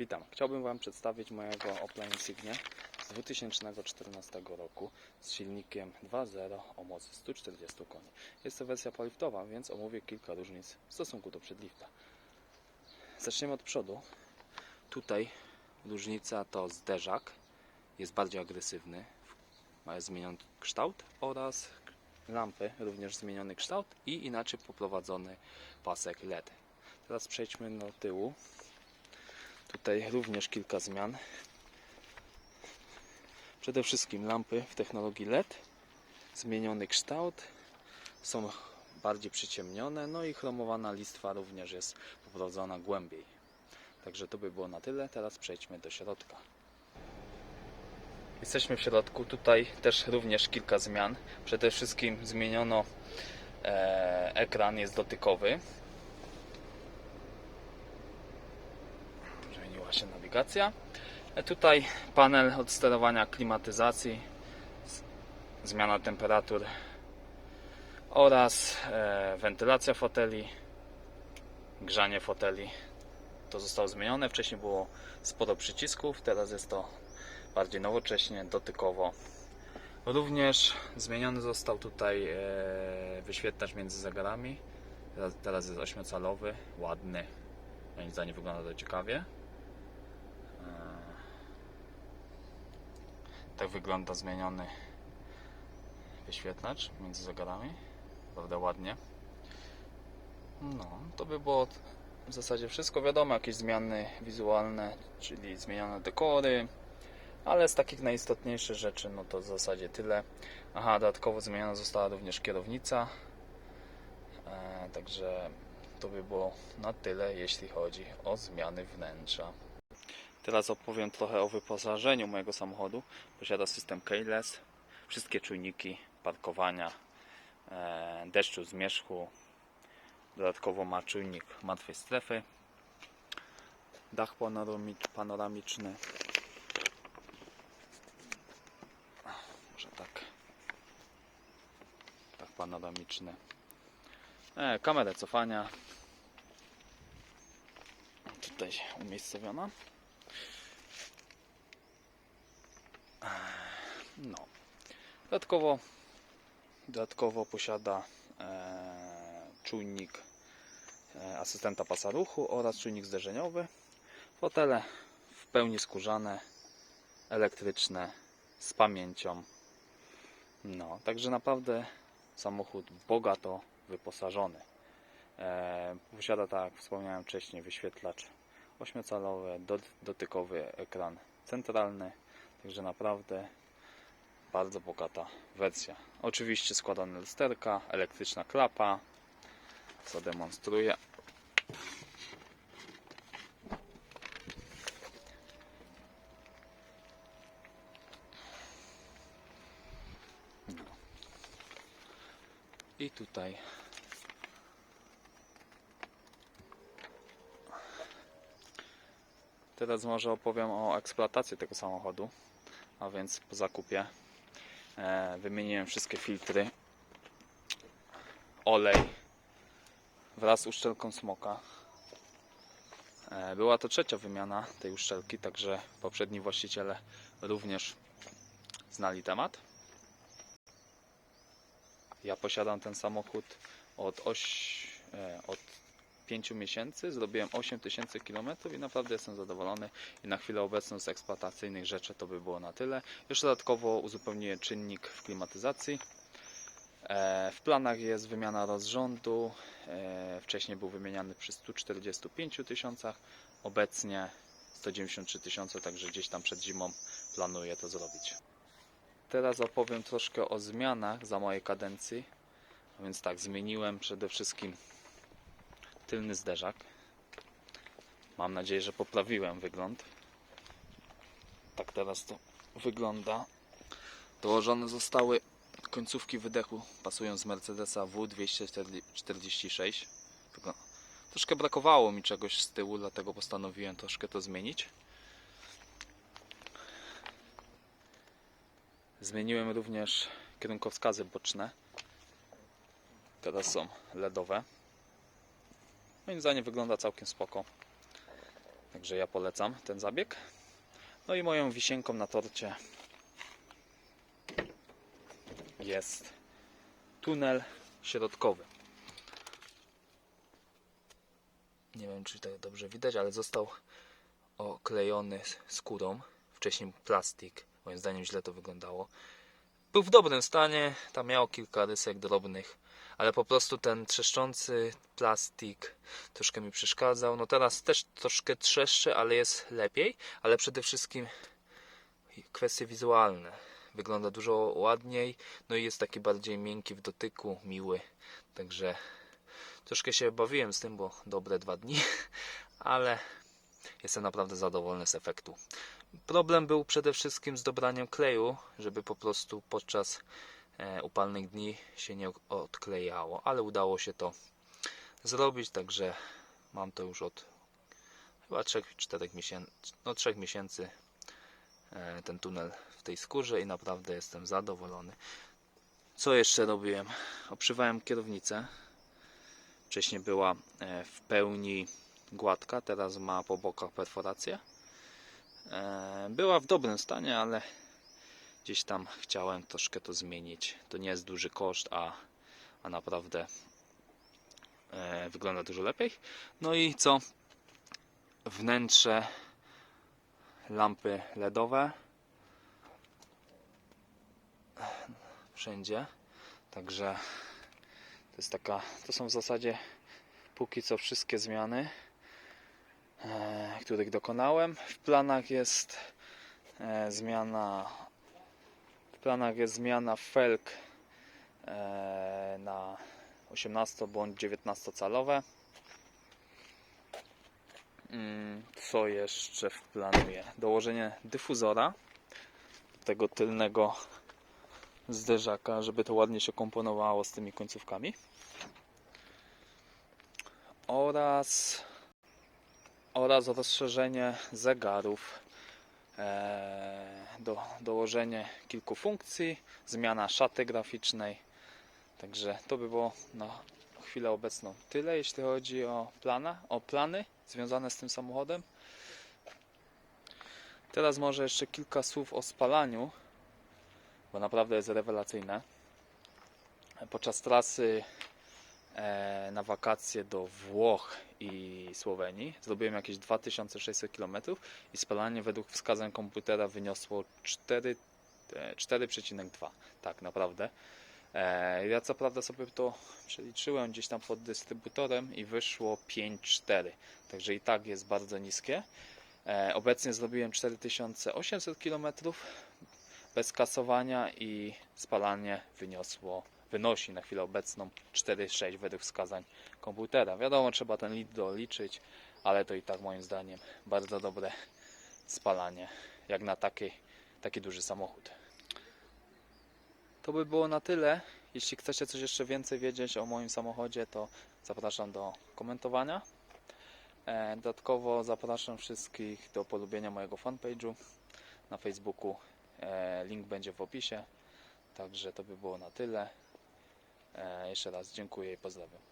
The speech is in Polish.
Witam. Chciałbym Wam przedstawić mojego Opla Insignia z 2014 roku z silnikiem 2.0 o mocy 140 koni. Jest to wersja poliftowa, więc omówię kilka różnic w stosunku do przedlifta. Zaczniemy od przodu. Tutaj różnica to zderzak jest bardziej agresywny, ma zmieniony kształt oraz lampy również zmieniony kształt i inaczej poprowadzony pasek LED. Teraz przejdźmy do tyłu. Tutaj również kilka zmian. Przede wszystkim lampy w technologii LED, zmieniony kształt, są bardziej przyciemnione, no i chromowana listwa również jest poprowadzona głębiej. Także to by było na tyle. Teraz przejdźmy do środka. Jesteśmy w środku. Tutaj też również kilka zmian. Przede wszystkim zmieniono e, ekran, jest dotykowy. Tutaj panel od sterowania klimatyzacji, zmiana temperatur oraz e, wentylacja foteli, grzanie foteli. To zostało zmienione. Wcześniej było sporo przycisków, teraz jest to bardziej nowocześnie, dotykowo. Również zmieniony został tutaj e, wyświetlacz między zegarami. Teraz, teraz jest 8-calowy, ładny. Moim zdaniem wygląda to ciekawie. Tak wygląda zmieniony wyświetlacz między zegarami. Prawda ładnie. No, to by było w zasadzie wszystko. Wiadomo, jakieś zmiany wizualne, czyli zmienione dekory, ale z takich najistotniejszych rzeczy, no to w zasadzie tyle. Aha, dodatkowo zmieniona została również kierownica. E, także to by było na tyle, jeśli chodzi o zmiany wnętrza. Teraz opowiem trochę o wyposażeniu mojego samochodu. Posiada system keyless, wszystkie czujniki parkowania, e, deszczu, zmierzchu. Dodatkowo ma czujnik martwej strefy, dach panorami- panoramiczny, może tak. Tak panoramiczny. E, kamerę cofania. Tutaj umiejscowiona E, no dodatkowo dodatkowo posiada e, czujnik e, asystenta pasa ruchu oraz czujnik zderzeniowy fotele w pełni skórzane elektryczne z pamięcią. No, także naprawdę samochód bogato wyposażony. E, posiada, tak jak wspomniałem wcześniej, wyświetlacz 8-calowy, do, dotykowy ekran centralny, także naprawdę bardzo bogata wersja. Oczywiście składane lusterka, elektryczna klapa, zademonstruję. I tutaj Teraz może opowiem o eksploatacji tego samochodu. A więc po zakupie e, wymieniłem wszystkie filtry, olej wraz z uszczelką smoka. E, była to trzecia wymiana tej uszczelki, także poprzedni właściciele również znali temat. Ja posiadam ten samochód od, oś, e, od 5 miesięcy. Zrobiłem 8000 km i naprawdę jestem zadowolony. I na chwilę obecną z eksploatacyjnych rzeczy to by było na tyle. Jeszcze dodatkowo uzupełniłem czynnik w klimatyzacji. E, W planach jest wymiana rozrządu. E, Wcześniej był wymieniany przy 145 tysiącach, obecnie 193 tysiące, także gdzieś tam przed zimą planuję to zrobić. Teraz opowiem troszkę o zmianach za mojej kadencji. A więc tak, zmieniłem przede wszystkim tylny zderzak. Mam nadzieję, że poprawiłem wygląd. Tak teraz to wygląda. Dołożone zostały końcówki wydechu, pasują z Mercedesa W246. Tylko Troszkę brakowało mi czegoś z tyłu, dlatego postanowiłem troszkę to zmienić. Zmieniłem również kierunkowskazy boczne. Teraz są LEDowe. Moim zdaniem wygląda całkiem spoko. Także ja polecam ten zabieg. No i moją wisienką na torcie jest tunel środkowy. Nie wiem, czy to dobrze widać, ale został oklejony skórą. Wcześniej plastik. Moim zdaniem źle to wyglądało. Był w dobrym stanie, tam miał kilka rysek drobnych, ale po prostu ten trzeszczący plastik troszkę mi przeszkadzał. No teraz też troszkę trzeszczy, ale jest lepiej, ale przede wszystkim kwestie wizualne. Wygląda dużo ładniej, no i jest taki bardziej miękki w dotyku, miły. Także troszkę się bawiłem z tym, bo dobre dwa dni, ale jestem naprawdę zadowolony z efektu. Problem był przede wszystkim z dobraniem kleju, żeby po prostu podczas upalnych dni się nie odklejało, ale udało się to zrobić, także mam to już od chyba 3-4 miesięcy, no 3 miesięcy e, ten tunel w tej skórze i naprawdę jestem zadowolony. Co jeszcze robiłem? Oprzywałem kierownicę. Wcześniej była e, w pełni gładka, teraz ma po bokach perforację. E, Była w dobrym stanie, ale gdzieś tam chciałem troszkę to zmienić. To nie jest duży koszt, a, a naprawdę e, wygląda dużo lepiej. No i co? Wnętrze lampy LEDowe wszędzie. Także to jest taka, to są w zasadzie póki co wszystkie zmiany, e, których dokonałem. W planach jest e, zmiana planach jest zmiana felg e, na 18 bądź 19 calowe. Mm, Co jeszcze planuję? Dołożenie dyfuzora tego tylnego zderzaka, żeby to ładnie się komponowało z tymi końcówkami. Oraz oraz rozszerzenie zegarów, e, do, dołożenie kilku funkcji, zmiana szaty graficznej. Także to by było na chwilę obecną tyle, jeśli chodzi o, plana, o plany związane z tym samochodem. Teraz może jeszcze kilka słów o spalaniu, bo naprawdę jest rewelacyjne. Podczas trasy na wakacje do Włoch i Słowenii zrobiłem jakieś 2600 km i spalanie według wskazań komputera wyniosło 4, e, 4,2. Tak, naprawdę. E, Ja co prawda sobie to przeliczyłem gdzieś tam pod dystrybutorem i wyszło 5,4. Także i tak jest bardzo niskie. E, Obecnie zrobiłem 4800 km bez kasowania i spalanie wyniosło, wynosi na chwilę obecną 4,6 według wskazań komputera. Wiadomo, trzeba ten lit doliczyć, ale to i tak moim zdaniem bardzo dobre spalanie, jak na taki, taki duży samochód. To by było na tyle. Jeśli chcecie coś jeszcze więcej wiedzieć o moim samochodzie, to zapraszam do komentowania. E, Dodatkowo zapraszam wszystkich do polubienia mojego fanpage'u na Facebooku. E, Link będzie w opisie. Także to by było na tyle. E, Jeszcze raz dziękuję i pozdrawiam.